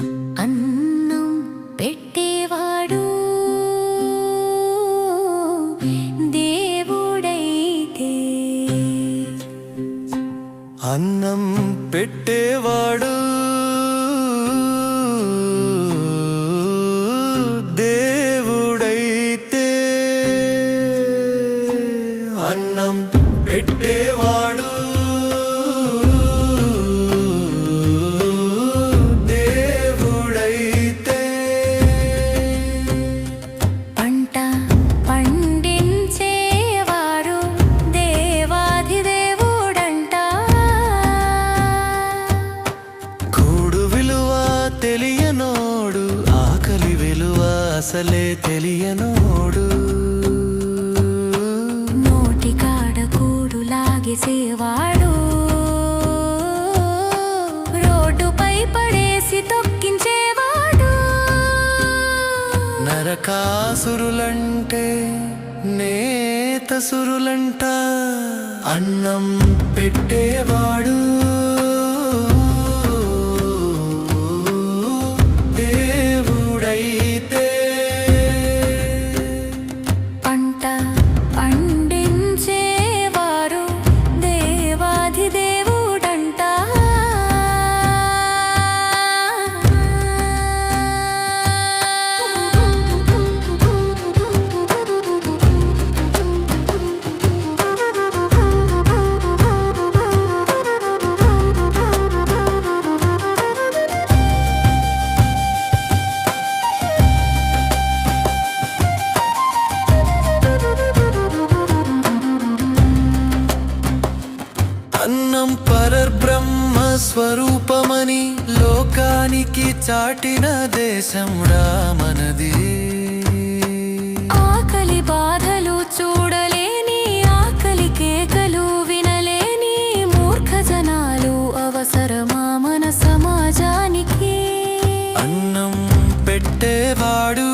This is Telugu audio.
అన్నం పెట్టేవాడు. దేవుడైతే. అన్నం పెట్టేవాడు. దేవుడైతే. అన్నం పెట్టేవాడు. తెలియనోడు ఆకలి విలువ అసలే తెలియనోడు. నోటి కాడ కూడు లాగేసేవాడు రోడ్డుపై పడేసి తొక్కించేవాడు. నరకాసురులంటే నేతసురులంట అన్నం పెట్టేవాడు. స్వరూపమని లోకానికి చాటిన దేశం రామనది. ఆకలి బాధలు చూడలేని ఆకలి కేకలు వినలేని మూర్ఖ జనాలు అవసరమా మన సమాజానికి? అన్నం పెట్టేవాడు